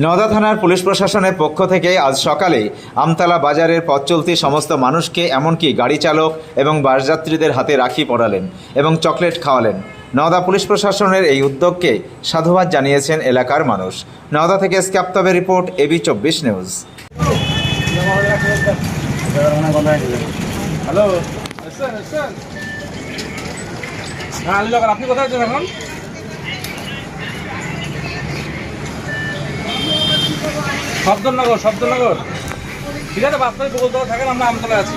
নওদা থানার পুলিশ প্রশাসনের পক্ষ থেকে আজ সকালে আমতলা বাজারের পথ চলতি সমস্ত মানুষকে, এমনকি গাড়ি চালক এবং বাসযাত্রীদের হাতে রাখি পড়ালেন এবং চকলেট খাওয়ালেন। নওদা পুলিশ প্রশাসনের এই উদ্যোগকে সাধুবাদ জানিয়েছেন এলাকার মানুষ। নওদা থেকে স্ক্যাপ্তবের রিপোর্ট, এবি চব্বিশ নিউজ। হ্যালো হ্যাঁ আপনি কোথায় আছেন এখন? শব্দনগর শব্দনগর। ঠিক আছে বাস্তবে বলতে থাকেন আমরা আমতলায় আছি।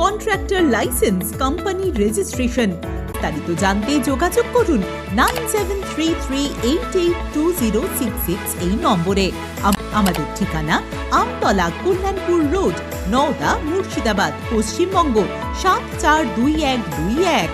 contractor licence company registration বিস্তারিত জানতে যোগাযোগ করুন nine seven three three eight eight two zero six six এই নম্বরে। আম- আমাদের ঠিকানা আমতলা কল্যাণপুর রোড, নওদা মুর্শিদাবাদ, পশ্চিমবঙ্গ, সাত চার দুই এক দুই এক।